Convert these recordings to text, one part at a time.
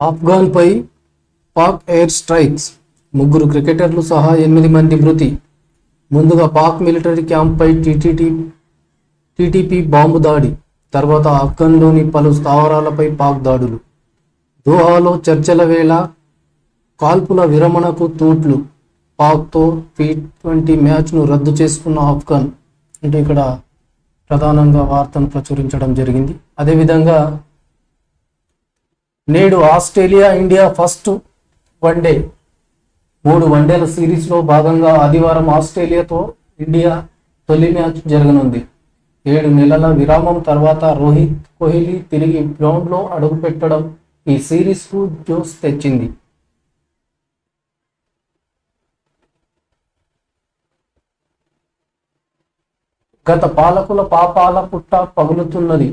ఆఫ్ఘాన్పై Pak air strikes ముగ్గురు క్రికెటర్లు సహా ఎనిమిది మంది మృతి. ముందుగా పాక్ మిలిటరీ క్యాంప్పై టీటీటీ టీటీపీ బాంబు దాడి తర్వాత ఆఫ్ఘన్లోని పలు స్థావరాలపై పాక్ దాడులు. దోహాలో చర్చల వేళ కాల్పుల విరమణకు తూట్లు. పాక్తో టీ ట్వంటీ మ్యాచ్ను రద్దు చేసుకున్న ఆఫ్ఘన్. అంటే ఇక్కడ ప్రధానంగా వార్తను ప్రచురించడం జరిగింది. అదేవిధంగా నేడు ఆస్ట్రేలియా ఇండియా ఫస్ట్ వన్డే మూడు వన్డేల సిరీస్లో భాగంగా ఆదివారం ఆస్ట్రేలియాతో ఇండియా తొలి మ్యాచ్ జరగనుంది. ఏడు నెలల విరామం తర్వాత రోహిత్ కోహ్లీ తిరిగి గ్రౌండ్లో అడుగుపెట్టడం ఈ సిరీస్కు జోస్ తెచ్చింది. గత పాలకుల పాపాల పుట్ట పగులుతున్నది.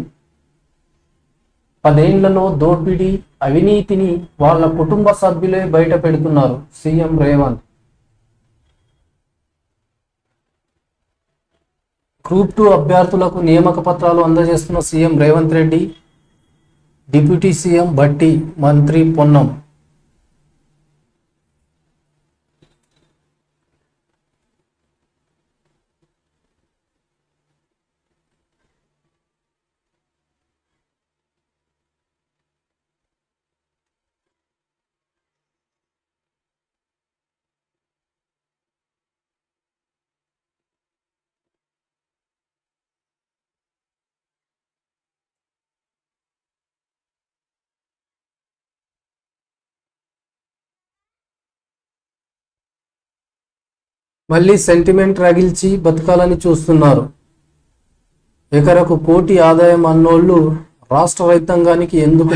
పదేళ్ళలో దోపిడీ అవినీతిని వాళ్ళ కుటుంబ సభ్యులే బయట పెడుతున్నారు సీఎం రేవంత్. గ్రూప్ టూ అభ్యర్థులకు నియామక పత్రాలు అందజేస్తున్న CM Revanth Reddy deputy CM Bhatti మంత్రి పొన్నం. మళ్ళీ సెంటిమెంట్ రగిల్చి బతకాలని చూస్తున్నారు. ఎకరకు కోటి ఆదాయం అన్నోళ్ళు రాష్ట్ర రైతాంగానికి ఎందుకు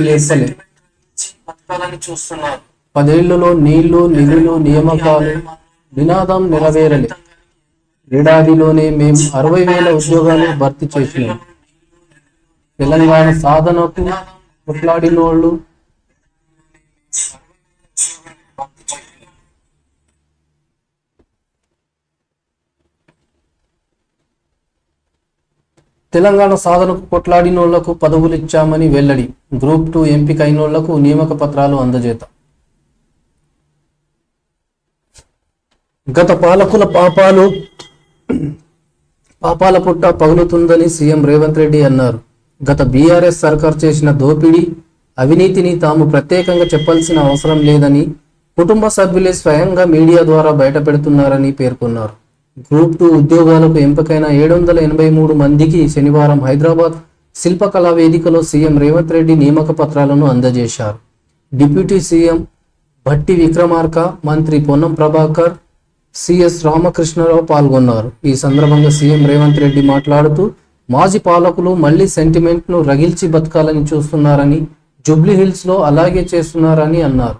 చూస్తున్నారు. పదేళ్ళలో నీళ్ళు నిధులు నియామకాలు నినాదం నెరవేరలే. ఏడాదిలోనే మేము అరవై వేల ఉద్యోగాలు భర్తీ చేసినాం. తెలంగాణ సాధనకు కొట్లాడినోళ్ళు తెలంగాణ సాధనకు కొట్లాడినోళ్ళకు పదవులు ఇచ్చామని వెల్లడి. గ్రూప్ టూ ఎంపిక అయినోళ్ళకు నియామక పత్రాలు అందజేత. గత పాలకుల పాపాలు పాపాల పుట్ట పగులుతుందని సీఎం రేవంత్ రెడ్డి అన్నారు. గత బీఆర్ఎస్ సర్కార్ చేసిన దోపిడీ అవినీతిని తాము ప్రత్యేకంగా చెప్పాల్సిన అవసరం లేదని కుటుంబ సభ్యులే స్వయంగా మీడియా ద్వారా బయటపెడుతున్నారని పేర్కొన్నారు. గ్రూప్ టూ ఉద్యోగాలకు ఎంపికైన ఏడు వందల ఎనభై మూడు మందికి శనివారం హైదరాబాద్ శిల్పకళా వేదికలో సీఎం రేవంత్ రెడ్డి నియామక పత్రాలను అందజేశారు. డిప్యూటీ సీఎం భట్టి విక్రమార్క మంత్రి పొన్నం ప్రభాకర్ సిఎస్ రామకృష్ణరావు పాల్గొన్నారు. ఈ సందర్భంగా సీఎం రేవంత్ రెడ్డి మాట్లాడుతూ మాజీ పాలకులు మళ్ళీ సెంటిమెంట్ను రగిల్చి బతకాలని చూస్తున్నారని జూబ్లీహిల్స్లో అలాగే చేస్తున్నారని అన్నారు.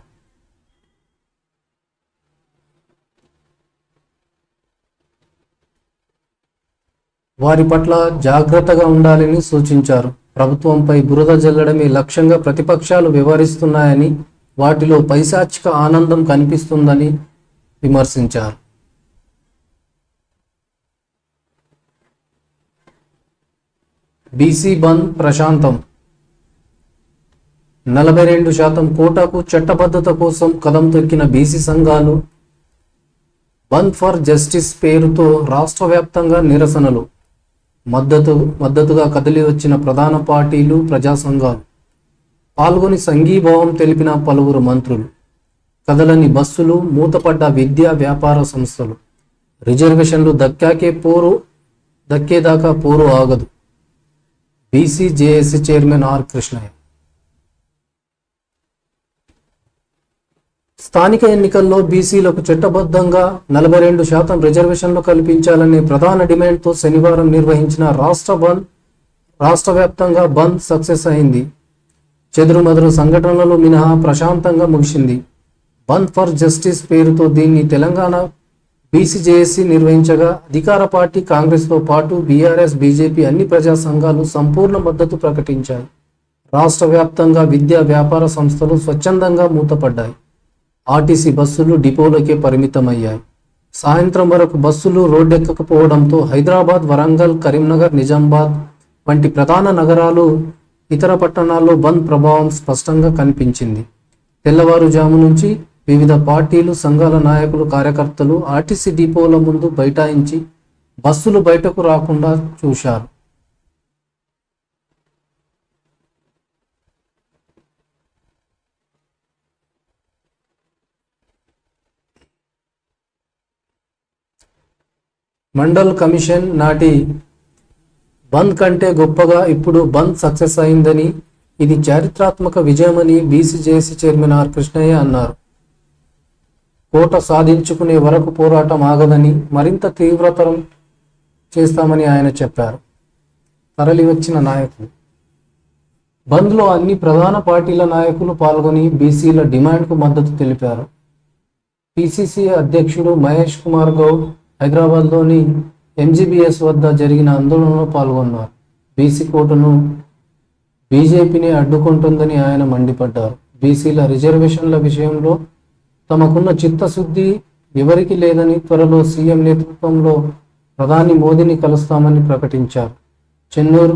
వారి పట్ల జాగ్రత్తగా ఉండాలని సూచించారు. ప్రభుత్వంపై బురద జల్లడమే లక్ష్యంగా ప్రతిపక్షాలు వ్యవహరిస్తున్నాయని వాటిలో పైశాచిక ఆనందం కనిపిస్తుందని విమర్శించారు. బీసీ బంద్ ప్రశాంతం. నలభై రెండు శాతం కోటాకు చట్టబద్ధత కోసం కదం తొక్కిన బీసీ సంఘాలు బంద్ ఫర్ జస్టిస్ పేరుతో రాష్ట్ర వ్యాప్తంగా నిరసనలు. మద్దతు మద్దతుగా కదిలి వచ్చిన ప్రధాన పార్టీలు ప్రజా సంఘాలు. పాల్గొని సంఘీభావం తెలిపిన పలువురు మంత్రులు. కదలని బస్సులు మూతపడ్డ విద్యా వ్యాపార సంస్థలు. రిజర్వేషన్లు దక్కాకే పోరు దక్కేదాకా పోరు ఆగదు. BC chairman R Krishnaiah. స్థానిక ఎన్నికల్లో బీసీలకు చట్టబద్ధంగా నలభై రెండు శాతం రిజర్వేషన్లు కల్పించాలనే ప్రధాన డిమాండ్తో శనివారం నిర్వహించిన రాష్ట్ర బంద్ రాష్ట్ర వ్యాప్తంగా బంద్ సక్సెస్ అయింది. చెదురుమదురు సంఘటనలు మినహా ప్రశాంతంగా ముగిసింది. బంద్ ఫర్ జస్టిస్ పేరుతో దీన్ని తెలంగాణ బీసీజేఏసీ నిర్వహించగా అధికార పార్టీ కాంగ్రెస్తో పాటు బీఆర్ఎస్ బీజేపీ అన్ని ప్రజా సంఘాలు సంపూర్ణ మద్దతు ప్రకటించాయి. రాష్ట్ర వ్యాప్తంగా విద్యా వ్యాపార సంస్థలు స్వచ్ఛందంగా మూతపడ్డాయి. ఆర్టీసీ బస్సులు డిపోలకే పరిమితమయ్యాయి. సాయంత్రం వరకు బస్సులు రోడ్డెక్కకపోవడంతో హైదరాబాద్ వరంగల్ కరీంనగర్ నిజామాబాద్ వంటి ప్రధాన నగరాలు ఇతర పట్టణాల్లో బంద్ ప్రభావం స్పష్టంగా కనిపించింది. తెల్లవారుజాము నుంచి వివిధ పార్టీలు సంఘాల నాయకులు కార్యకర్తలు ఆర్టీసీ డిపోల ముందు బైఠాయించి బస్సులు బయటకు రాకుండా చూశారు. మండల్ కమిషన్ నాటి బంద్ కంటే గొప్పగా ఇప్పుడు బంద్ సక్సెస్ అయిందని ఇది చారిత్రాత్మక విజయమని బీసీజేసీ చైర్మన్ ఆర్ కృష్ణయ్య అన్నారు. కోట సాధించుకునే వరకు పోరాటం ఆగదని మరింత తీవ్రతరం చేస్తామని ఆయన చెప్పారు. తరలి వచ్చిన నాయకులు. బంద్లో అన్ని ప్రధాన పార్టీల నాయకులు పాల్గొని బీసీల డిమాండ్కు మద్దతు తెలిపారు. పిసిసి అధ్యక్షుడు మహేష్ కుమార్ గౌడ్ హైదరాబాద్లోని ఎంజీబీఎస్ వద్ద జరిగిన ఆందోళనలో పాల్గొన్నారు. బీసీ కోటను బీజేపీని అడ్డుకుంటుందని ఆయన మండిపడ్డారు. బీసీల రిజర్వేషన్ల విషయంలో తమకున్న చిత్తశుద్ధి ఎవరికి లేదని త్వరలో సీఎం నేతృత్వంలో ప్రధాని మోదీని కలుస్తామని ప్రకటించారు. చెన్నూరు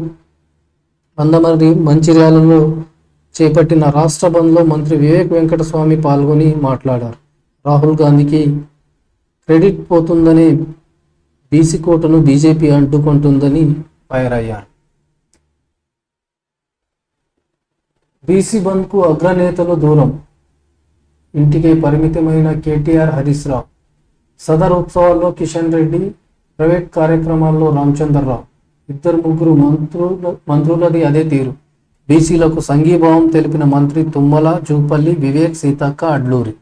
మందమరి మంచిర్యాలలో చేపట్టిన రాష్ట్ర బంద్లో మంత్రి వివేక్ వెంకటస్వామి పాల్గొని మాట్లాడారు. రాహుల్ గాంధీకి క్రెడిట్ పోతుందని బీసీ కోటను బీజేపీ అంటుకుంటుందని ఫైర్ అయ్యారు బీసీ బంద్కు అగ్రనేతలు దూరం. ఇంటికే పరిమితమైన కేటీఆర్ హరీష్ రావు. సదర్ ఉత్సవాల్లో కిషన్ రెడ్డి ప్రైవేట్ కార్యక్రమాల్లో రామచంద్రరావు. ఇద్దరు ముగ్గురు మంత్రులు మంత్రులది అదే తీరు. బీసీలకు సంఘీభావం తెలిపిన మంత్రి తుమ్మల జూపల్లి వివేక్ సీతక్క అడ్లూరి.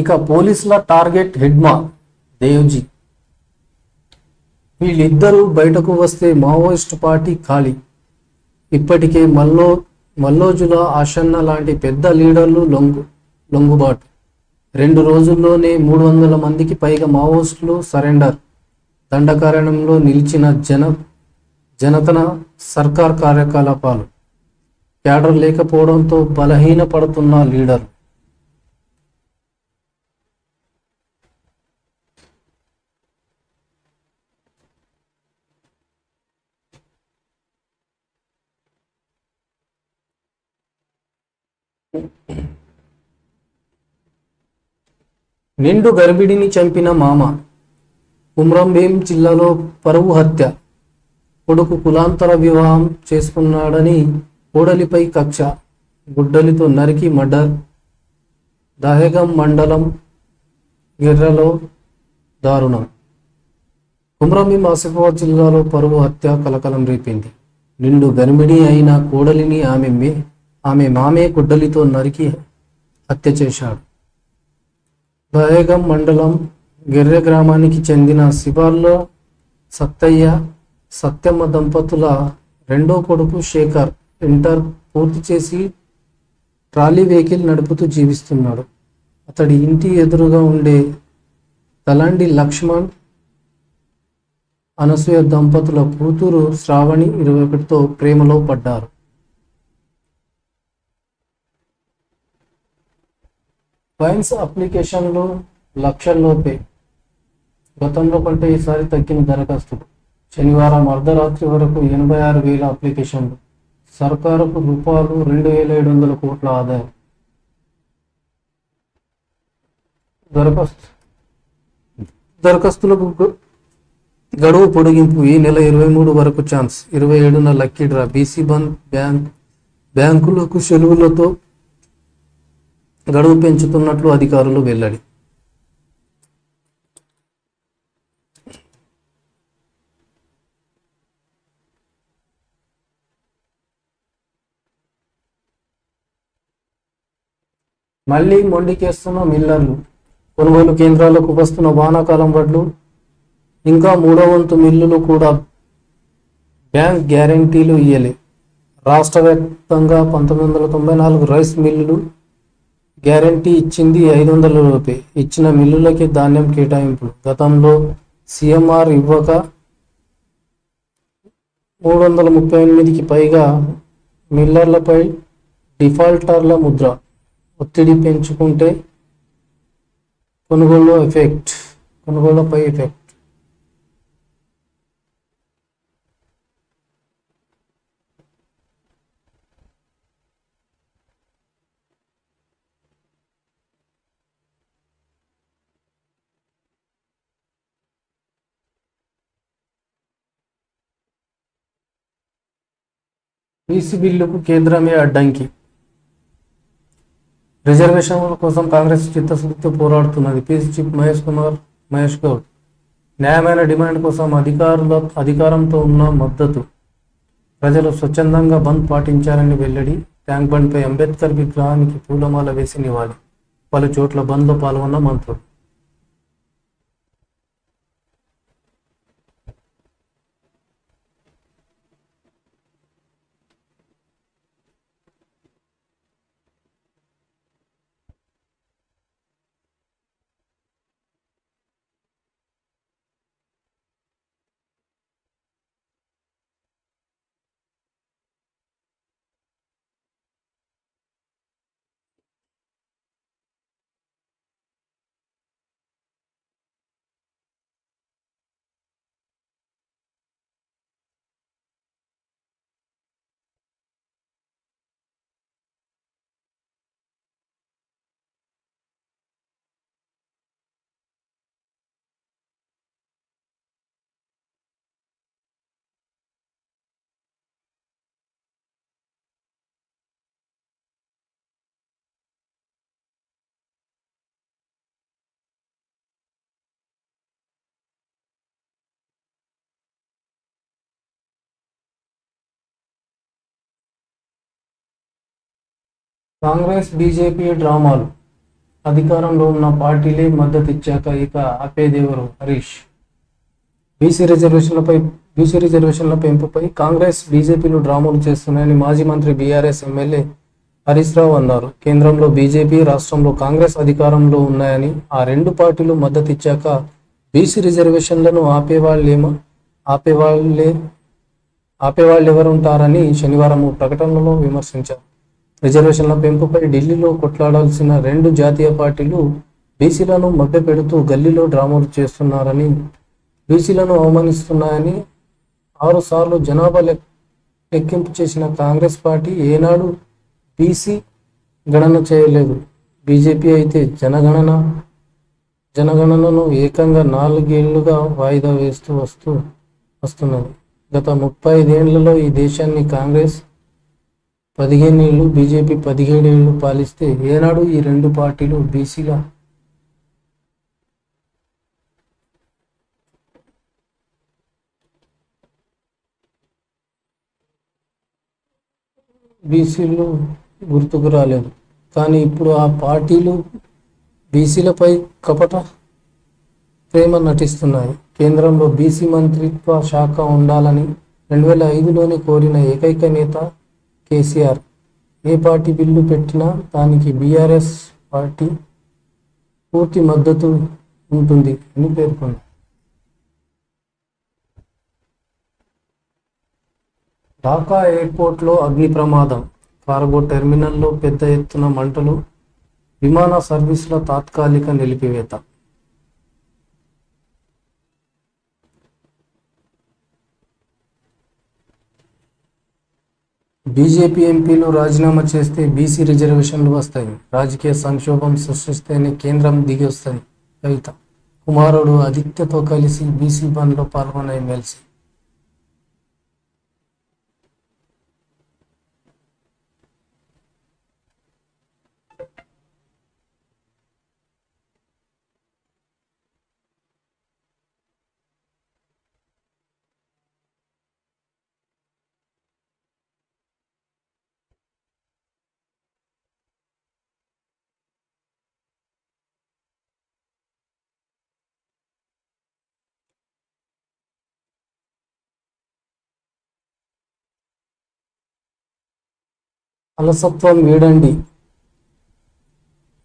ఇక పోలీసుల టార్గెట్ హెడ్మా దేవ్జీ వీళ్ళిద్దరూ బయటకు వస్తే మావోయిస్ట్ పార్టీ ఖాళీ. ఇప్పటికే మల్లో మల్లోజుల ఆషన్న లాంటి పెద్ద లీడర్లు లొంగు లొంగుబాటు. రెండు రోజుల్లోనే మూడు వందల మందికి పైగా మావోయిస్టులు సరెండర్. దండకారణంలో నిలిచిన జన జనతన సర్కార్ కార్యకలాపాలు. క్యాడర్ లేకపోవడంతో బలహీనపడుతున్న లీడర్ నిండు గర్భిణిని చంపిన మామ కుమ్రంభీం జిల్లాలో పరువు హత్య. కొడుకు కులాంతర వివాహం చేసుకున్నాడని కోడలిపై కక్ష. గుడ్డలితో నరికి మర్డర్. దహేగం మండలం గిర్రలో దారుణం. కుమ్రంభీం ఆసిఫాబాద్ జిల్లాలో పరువు హత్య కలకలం రేపింది. నిండు గర్భిణి అయిన కోడలిని ఆమె ఆమె మామే గుడ్డలితో నరికి హత్య చేశాడు. బయగం మండలం గిర్రె గ్రామానికి చెందిన శివాల్లో సత్తయ్య సత్యమ్మ దంపతుల రెండో కొడుకు శేఖర్ ఇంటర్ పూర్తి చేసి ట్రాలీ వెహికల్ నడుపుతూ జీవిస్తున్నాడు. అతడి ఇంటి ఎదురుగా ఉండే తలాండి లక్ష్మణ్ అనసూయ దంపతుల కూతురు శ్రావణి ఇరవై ఒకటితో ప్రేమలో పడ్డారు. ఫైన్స్ అప్లికేషన్లు లక్షల్లోపే గతంలో కంటే ఈసారి తగ్గిన దరఖాస్తులు. శనివారం అర్ధరాత్రి వరకు ఎనభై ఆరు వేల అప్లికేషన్లు. సర్కారుకు రూపాయలు రెండు వేల ఏడు వందల కోట్ల ఆదాయం. దరఖాస్తు. దరఖాస్తులకు గడువు పొడిగింపు ఈ నెల ఇరవై మూడు వరకు ఛాన్స్. ఇరవై ఏడున lucky draw. BC bandh bank బ్యాంకులకు సెలవులతో గడువు పెంచుతున్నట్లు అధికారులు వెల్లడి. మళ్ళీ మొండికేస్తున్న మిల్లర్లు కొనుగోలు కేంద్రాలకు వస్తున్న వానాకాలం వడ్లు ఇంకా మూడో వంతు మిల్లులు కూడా బ్యాంక్ గ్యారంటీలు ఇయ్యలే. రాష్ట్ర వ్యాప్తంగా పంతొమ్మిది వందల తొంభై నాలుగు రైస్ మిల్లులు గ్యారంటీ ఇచ్చింది ఐదు వందల రూపాయ ఇచ్చిన మిల్లులకి ధాన్యం కేటాయింపులు గతంలో సిఎంఆర్ ఇవ్వక మూడు వందల ముప్పై ఎనిమిదికి పైగా మిల్లర్లపై డిఫాల్టర్ల ముద్ర ఒత్తిడి పెంచుకుంటే కొనుగోలు ఎఫెక్ట్ కొనుగోలుపై ఎఫెక్ట్. బీసీ బిల్లుకు కేంద్రమే అడ్డంకి. రిజర్వేషన్ల కోసం కాంగ్రెస్ చిత్తశుద్ధితో పోరాడుతున్నది పీసీ చీఫ్ మహేష్ కుమార్ మహేష్ గౌడ్. న్యాయమైన డిమాండ్ కోసం అధికారుల అధికారంతో ఉన్న మద్దతు. ప్రజలు స్వచ్ఛందంగా బంద్ పాటించారని వెల్లడి ట్యాంక్ బండ్పై అంబేద్కర్ విగ్రహానికి పూలమాల వేసి నివాళి. పలు చోట్ల బంద్లో పాల్గొన్న మంత్రులు. కాంగ్రెస్ బీజేపీ డ్రామాలు. అధికారంలో ఉన్న పార్టీలే మద్దతు ఇచ్చాక ఇక ఆపేదేవరు హరీష్. బీసీ రిజర్వేషన్లపై బీసీ రిజర్వేషన్ల పెంపుపై కాంగ్రెస్ బీజేపీలు డ్రామాలు చేస్తున్నాయని మాజీ మంత్రి బీఆర్ఎస్ ఎమ్మెల్యే హరీష్ రావు అన్నారు. కేంద్రంలో బీజేపీ రాష్ట్రంలో కాంగ్రెస్ అధికారంలో ఉన్నాయని ఆ రెండు పార్టీలు మద్దతు ఇచ్చాక బీసీ రిజర్వేషన్లను ఆపేవాళ్ళేమో ఆపేవాళ్ళే ఆపేవాళ్ళు ఎవరుంటారని శనివారం ప్రకటనలో విమర్శించారు. రిజర్వేషన్ల పెంపుపై ఢిల్లీలో కొట్లాడాల్సిన రెండు జాతీయ పార్టీలు బీసీలను మభ్యపెడుతూ గల్లీలో డ్రామాలు చేస్తున్నారని బీసీలను అవమానిస్తున్నాయని ఆరు సార్లు జనాభా లెక్ లెక్కింపు చేసిన కాంగ్రెస్ పార్టీ ఏనాడు బీసీ గణన చేయలేదు. బీజేపీ అయితే జనగణన జనగణనను ఏకంగా నాలుగేళ్ళుగా వాయిదా వేస్తూ వస్తూ వస్తున్నది. గత ముప్పై ఐదేళ్ళలో ఈ దేశాన్ని కాంగ్రెస్ పదిహేనేళ్ళు బీజేపీ పదిహేడేళ్ళు పాలిస్తే ఏనాడు ఈ రెండు పార్టీలు బీసీల బీసీలు గుర్తుకు రాలేదు. కానీ ఇప్పుడు ఆ పార్టీలు బీసీలపై కపట ప్రేమ నటిస్తున్నాయి. కేంద్రంలో బీసీ మంత్రిత్వ శాఖ ఉండాలని రెండు వేల ఐదులోనే కోరిన ఏకైక నేత కేసీఆర్. ఏ పార్టీ బిల్లు పెట్టినా దానికి బీఆర్ఎస్ పార్టీ పూర్తి మద్దతు ఉంటుంది అని పేర్కొన్నారు ఢాకా ఎయిర్పోర్ట్లో అగ్ని ప్రమాదం. కార్గో టెర్మినల్లో పెద్ద ఎత్తున మంటలు. విమాన సర్వీసుల తాత్కాలిక నిలిపివేత. బీజేపీ ఎంపీలు రాజీనామా చేస్తే బీసీ రిజర్వేషన్లు వస్తాయి. రాజకీయ సంక్షోభం సృష్టిస్తేనే కేంద్రం దిగి వస్తాయి కవిత కుమారుడు ఆదిత్యతో కలిసి బీసీ బంద్లో పాల్గొన్న ఎమ్మెల్సీ అలసత్వం వీడండి.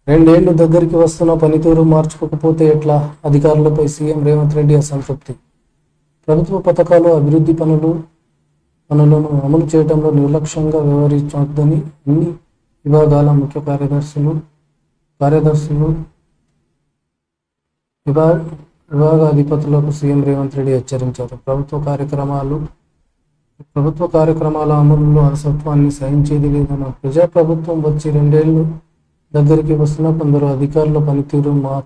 రెండేళ్ళు దగ్గరికి వస్తున్న పనితీరు మార్చుకోకపోతే ఎట్లా? అధికారులపై సీఎం రేవంత్ రెడ్డి అసంతృప్తి. ప్రభుత్వ పథకాలు అభివృద్ధి పనులు పనులను అమలు చేయడంలో నిర్లక్ష్యంగా వ్యవహరించవద్దని అన్ని విభాగాల ముఖ్య కార్యదర్శులు కార్యదర్శులు విభాగ విభాగాధిపతులకు సీఎం రేవంత్ రెడ్డి హెచ్చరించారు. ప్రభుత్వ కార్యక్రమాలు ప్రభుత్వ కార్యక్రమాల అమలులో అలసత్వాన్ని సహించేది లేదన్న ప్రజాప్రభుత్వం వచ్చి రెండేళ్ళు దగ్గరికి వస్తున్న కొందరు అధికారుల పనితీరు మా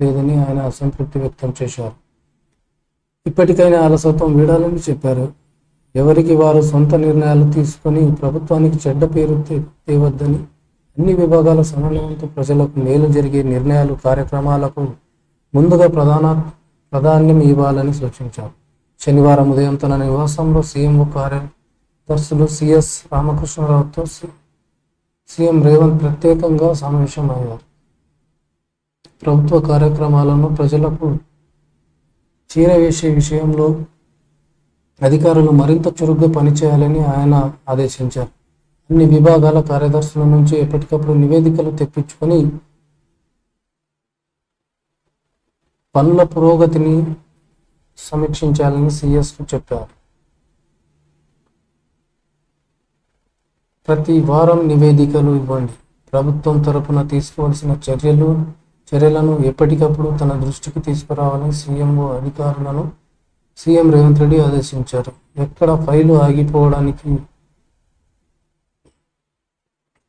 లేదని ఆయన అసంతృప్తి వ్యక్తం చేశారు. ఇప్పటికైనా అలసత్వం వీడాలని చెప్పారు. ఎవరికి వారు సొంత నిర్ణయాలు తీసుకొని ప్రభుత్వానికి చెడ్డ పేరు తేవద్దని అన్ని విభాగాల సమన్వయంతో ప్రజలకు మేలు జరిగే నిర్ణయాలు కార్యక్రమాలకు ముందుగా ప్రధాన ప్రాధాన్యం ఇవ్వాలని సూచించారు. శనివారం ఉదయం తన నివాసంలో సీఎంఓ కార్యదర్శులు సిఎస్ రామకృష్ణరావుతో సి- సీఎం రేవంత్ ప్రత్యేకంగా సమావేశమయ్యారు. ప్రభుత్వ కార్యక్రమాలను ప్రజలకు చేరవేసే విషయంలో అధికారులు మరింత చురుగ్గా పనిచేయాలని ఆయన ఆదేశించారు. అన్ని విభాగాల కార్యదర్శుల నుంచి ఎప్పటికప్పుడు నివేదికలు తెప్పించుకొని పనుల పురోగతిని సమీక్షించాలని సిఎస్ చెప్పారు. ప్రతి వారం నివేదికలు ఇవ్వండి. ప్రభుత్వం తరపున తీసుకోవాల్సిన చర్యలు చర్యలను ఎప్పటికప్పుడు తన దృష్టికి తీసుకురావాలని సీఎంఓ అధికారులను సీఎం రేవంత్ రెడ్డి ఆదేశించారు. ఎక్కడ ఫైలు ఆగిపోవడానికి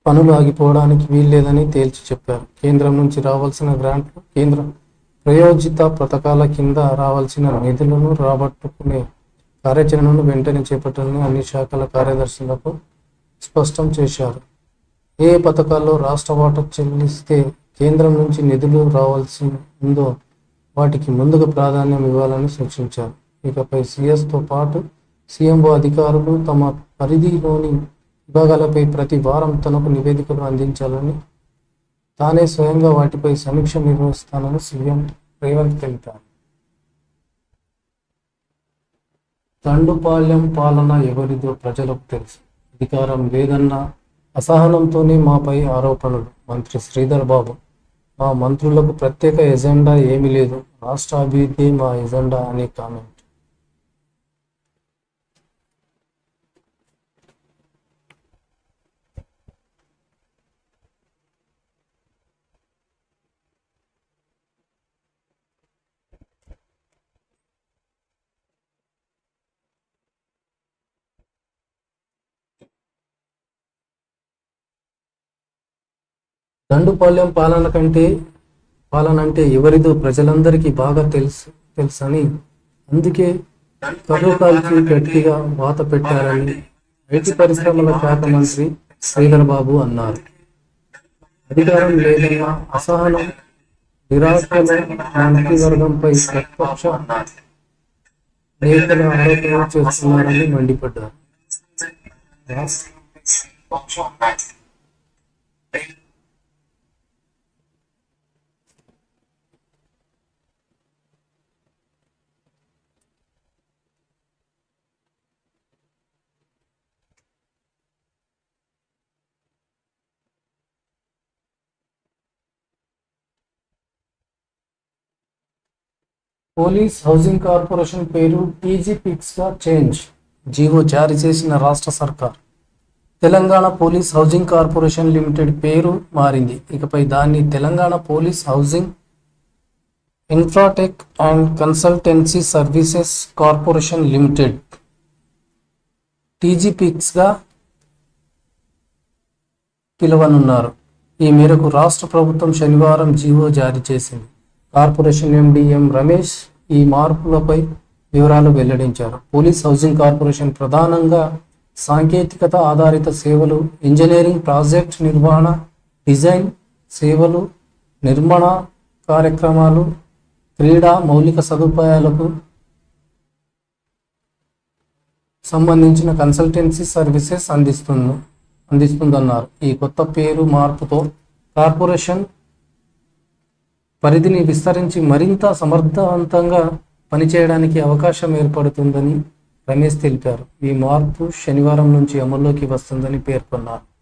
పనులు ఆగిపోవడానికి వీల్లేదని తేల్చి చెప్పారు. కేంద్రం నుంచి రావాల్సిన గ్రాంట్లు కేంద్రం ప్రయోజిత పథకాల కింద రావాల్సిన నిధులను రాబట్టుకునే కార్యాచరణను వెంటనే చేపట్టాలని అన్ని శాఖల కార్యదర్శులకు స్పష్టం చేశారు. ఏ పథకాల్లో రాష్ట్ర వాటా చెల్లిస్తే కేంద్రం నుంచి నిధులు రావాల్సి ఉందో వాటికి ముందుగా ప్రాధాన్యం ఇవ్వాలని సూచించారు. ఇకపై సిఎస్తో పాటు సీఎంఓ అధికారులు తమ పరిధిలోని విభాగాలపై ప్రతి వారం తనకు నివేదికలు అందించాలని తానే స్వయంగా వాటిపై సమీక్ష నిర్వహిస్తానని సీఎం రేవంత్ తెలిపారు తండుపాలెం పాలన ఎవరిదో ప్రజలకు తెలుసు. అధికారం లేదన్న అసహనంతోనే మాపై ఆరోపణలు. మంత్రి శ్రీధర్ బాబు మా మంత్రులకు ప్రత్యేక ఎజెండా ఏమీ లేదు. రాష్ట్ర అభివృద్ధి మా ఎజెండా అనే కామెంట్. దండుపాలెం పాలన కంటే పాలన అంటే ఎవరిదో ప్రజలందరికీ బాగా తెలుసు తెలుసని. అందుకే కర్రకాల్చి గట్టిగా వాత పెట్టారని ఐటీ పరిశ్రమల శాఖ మంత్రి శ్రీధర్ బాబు అన్నారు. అధికారం లేదన్న అసహనం నిరాశల మంత్రివర్గంపై ప్రతిపక్ష ఆరోపణలు చేస్తున్నారని మండిపడ్డారు. పోలీస్ హౌసింగ్ కార్పొరేషన్ పేరు టీజీపిక్స్గా చేంజ్. జీవో జారీ చేసిన రాష్ట్ర సర్కార్. Telangana police housing corporation limited పేరు మారింది. ఇకపై దాన్ని Telangana police housing infratech and consultancy services corporation limited. టీజీపిక్స్గా పిలవనున్నారు. ఈ మేరకు రాష్ట్ర ప్రభుత్వం శనివారం జీవో జారీ చేసింది. కార్పొరేషన్ ఎండిఎం రమేష్ ఈ మార్పులపై వివరాలు వెల్లడించారు. పోలీస్ హౌసింగ్ కార్పొరేషన్ ప్రధానంగా సాంకేతికత ఆధారిత సేవలు ఇంజనీరింగ్ ప్రాజెక్ట్ నిర్వహణ డిజైన్ సేవలు నిర్మాణ కార్యక్రమాలు క్రీడా మౌలిక సదుపాయాలకు సంబంధించిన కన్సల్టెన్సీ సర్వీసెస్ అందిస్తుంది అందిస్తుందన్నారు. ఈ కొత్త పేరు మార్పుతో కార్పొరేషన్ పరిధిని విస్తరించి మరింత సమర్థవంతంగా పనిచేయడానికి అవకాశం ఏర్పడుతుందని రమేష్ తెలిపారు. ఈ మార్పు శనివారం నుంచి అమల్లోకి వస్తుందని పేర్కొన్నారు.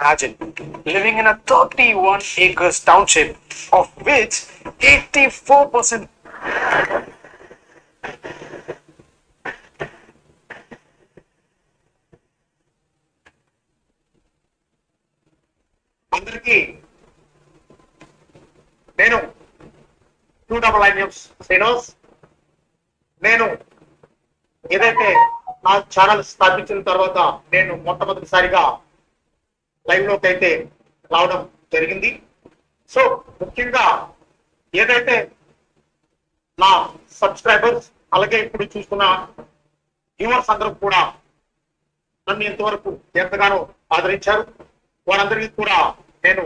Imagine living in a 31 acres township, of which 84% అందరికీ నేను two double I news Srinivas నేను ఏదైతే నా ఛానల్ స్థాపించిన తర్వాత నేను మొట్టమొదటిసారిగా లైవ్లోకి అయితే రావడం జరిగింది. సో ముఖ్యంగా ఏదైతే నా సబ్స్క్రైబర్స్ అలాగే ఇప్పుడు చూస్తున్న వ్యూవర్స్ అందరూ కూడా నన్ను ఇంతవరకు ఎంతగానో ఆదరించారు. వారందరికీ కూడా నేను